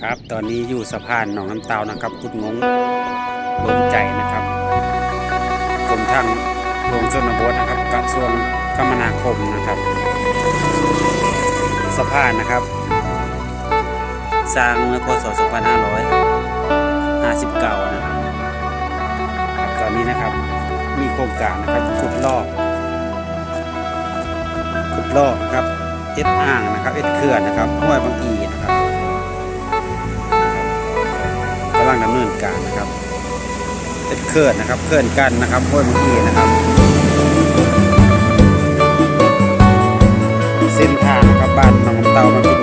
ครับตอนนี้อยู่สะพานหนองน้ำเตานะครับกุดงงลงใจนะครับกรมทางหลวงชนบทนะครับกระทรวงคมนาคมนะครับ สะพานนะครับ สร้างเมื่อพศ 2559 นะครับครับตอนนี้นะครับมีโครงการนะครับขุดลอกขุดลอกครับเอ็ดอ่างนะครับเอ็ดเขื่อนนะครับห้วยบางอีนะครับ กำลังดำเนินการนะครับเป็นเคลื่อนนะครับเคลื่อนกันนะครับห้วยเมื่อกี้นะครับ เส้นทางนะครับบ้านหนองเตามัน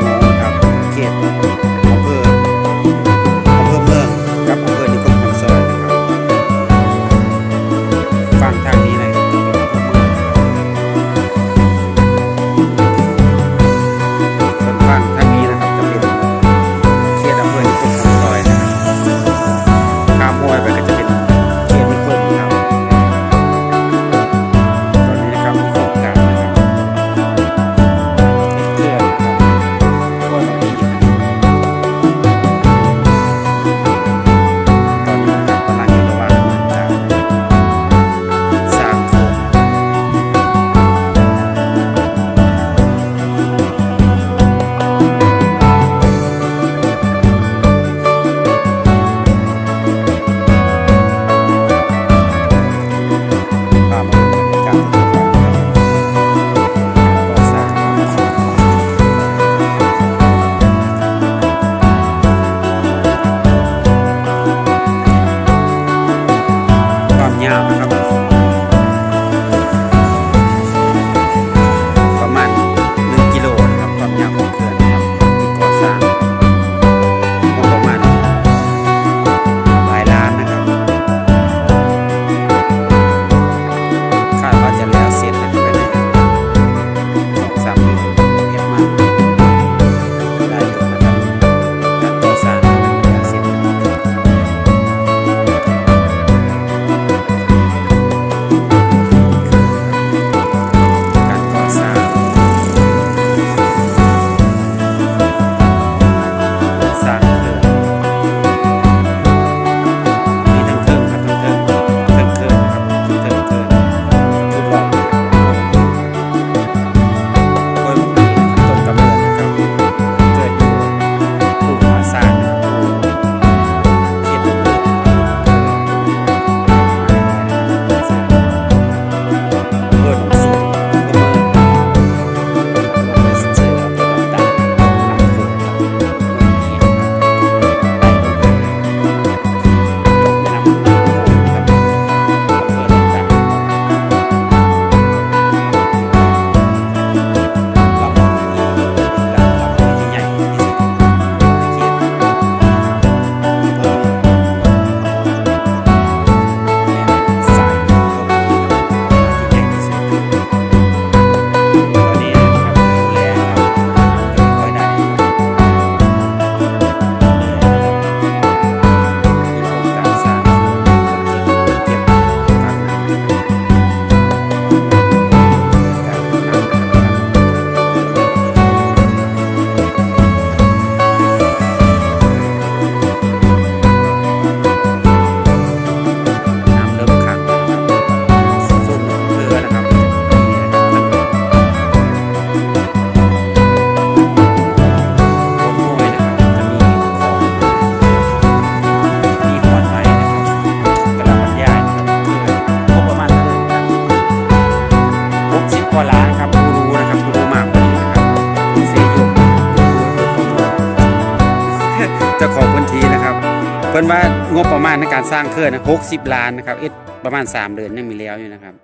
เพิ่นว่างบประมาณในการสร้างเขื่อนหกสิบล้านนะครับเอ็ดประมาณสามเดือนยังมีแล้วอยู่นะครับ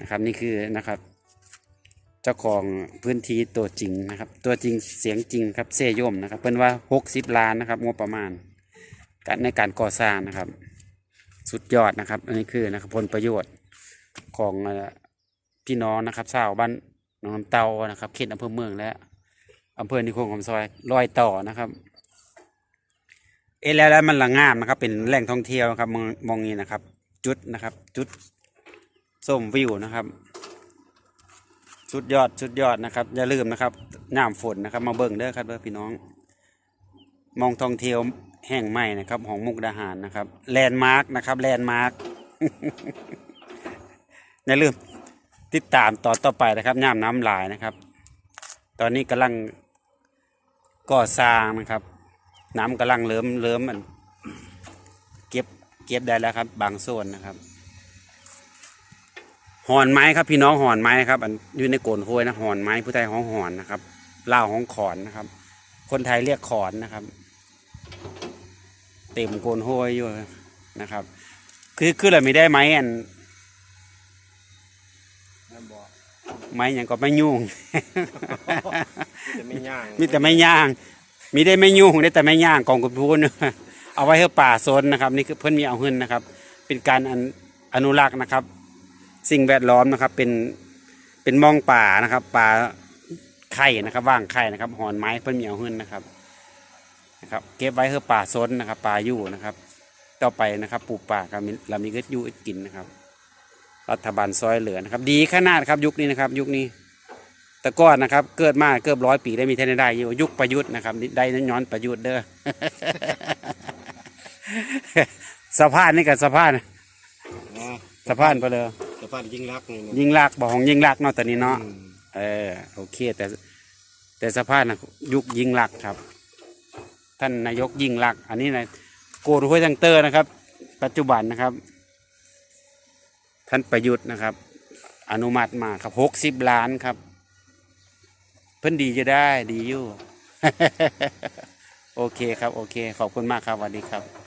นะครับ นี่คือนะครับ เจ้าของพื้นที่ตัวจริงนะครับ ตัวจริงเสียงจริงครับเซยมนะครับ เพิ่นว่าหกสิบล้านนะครับ งบประมาณการในการก่อสร้างนะครับ สุดยอดนะครับ อันนี้คือนะครับผลประโยชน์ของพี่น้องนะครับชาวบ้านหนองเตานะครับเขตอำเภอเมืองและอำเภอนิคมคำซอยรอยต่อนะครับ เอแล้วแล้วมันละงามนะครับ เป็นแหล่งท่องเที่ยวนะครับมองมองนี้นะครับ จุดนะครับ จุดส้มวิวนะครับสุดยอดสุดยอดนะครับอย่าลืมนะครับน้ำฝนนะครับ มาเบิ่งเด้อครับเด้อพี่น้อง มองท่องเที่ยวแห่งใหม่นะครับ ของมุกดาหารนะครับแลนด์มาร์กนะครับแลนด์มาร์กอย่าลืมติดตามตอนต่อไปนะครับย่ามน้ำลายนะครับ ตอนนี้กำลังก่อสร้างนะครับ น้ำกำลังเริ่มเริ่มมันเก็บเก็บได้แล้วครับ บางส่วนนะครับหอนไม้ครับพี่น้องหอนไม้นะครับอันอยู่ในโกนโวยนะหอนไม้ผู้ไทยห้องหอนนะครับล่าวห้องขอนนะครับ คนไทยเรียกขอนนะครับ เต็มโกนโวยอยู่นะครับ คือคือเราไม่ได้ไม้อันนั่นบอกไม้อย่างก็ไม่ยุ่งจะไม่ย่างมีแต่ไม่ย่าง มีได้ไม่ยุ่งได้แต่ไม่ย่างกองกุพูนเอาไว้ให้ป่าโซนนะครับ นี่คือเพื่อนมีเอาหึ้นนะครับ เป็นการอนุรักษ์นะครับ สิ่งแวดล้อมนะครับ เป็นเป็นมองป่านะครับ ป่าไข่นะครับว่างไข่นะครับหอนไม้เพื่อนมีเอาหึ้นนะครับนะครับ เก็บไว้ให้ป่าโซนนะครับ ป่าอยู่นะครับ ต่อไปนะครับปลูกป่าครับมีเรามีก็อยู่อึดกินนะครับ รัฐบาลซอยเหลือนะครับ ดีขนาดครับยุคนี้นะครับ ยุคนี้ แต่ก่อนนะครับ เกิดมาเกือบร้อยปีได้มีเทนได้อยู่ยุคประยุทธ์นะครับได้ย้อนประยุทธ์เด้อสะพานนี่กับสะพานนะสะพานไปเลยสะพานยิ่งรักนี่นะยิงลักบอกของยิงลักเนาะตอนนี้เนาะอืมเออโอเคแต่แต่สะพานนะยุคยิงลักครับ ท่านนายกยิงลัก อันนี้นะโกดห้วยทังเตอร์นะครับ ปัจจุบันนะครับ ท่านประยุทธ์นะครับ อนุมัติมาครับหกสิบล้านครับเพิ่นดีจะได้ดีอยู่ โอเคครับ โอเค ขอบคุณมากครับสวัสดีครับ